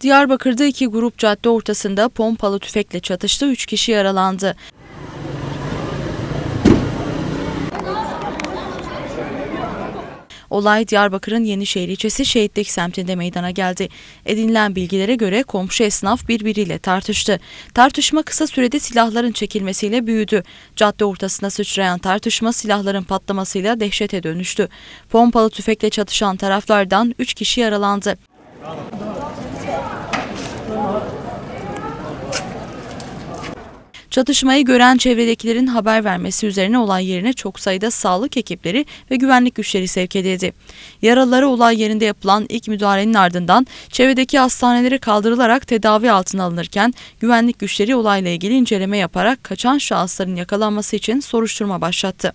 Diyarbakır'da iki grup cadde ortasında pompalı tüfekle çatıştı, 3 kişi yaralandı. Olay Diyarbakır'ın Yenişehir ilçesi Şehitlik semtinde meydana geldi. Edinilen bilgilere göre komşu esnaf birbiriyle tartıştı. Tartışma kısa sürede silahların çekilmesiyle büyüdü. Cadde ortasına sıçrayan tartışma silahların patlamasıyla dehşete dönüştü. Pompalı tüfekle çatışan taraflardan 3 kişi yaralandı. Çatışmayı gören çevredekilerin haber vermesi üzerine olay yerine çok sayıda sağlık ekipleri ve güvenlik güçleri sevk edildi. Yaralılara olay yerinde yapılan ilk müdahalenin ardından çevredeki hastanelere kaldırılarak tedavi altına alınırken güvenlik güçleri olayla ilgili inceleme yaparak kaçan şahısların yakalanması için soruşturma başlattı.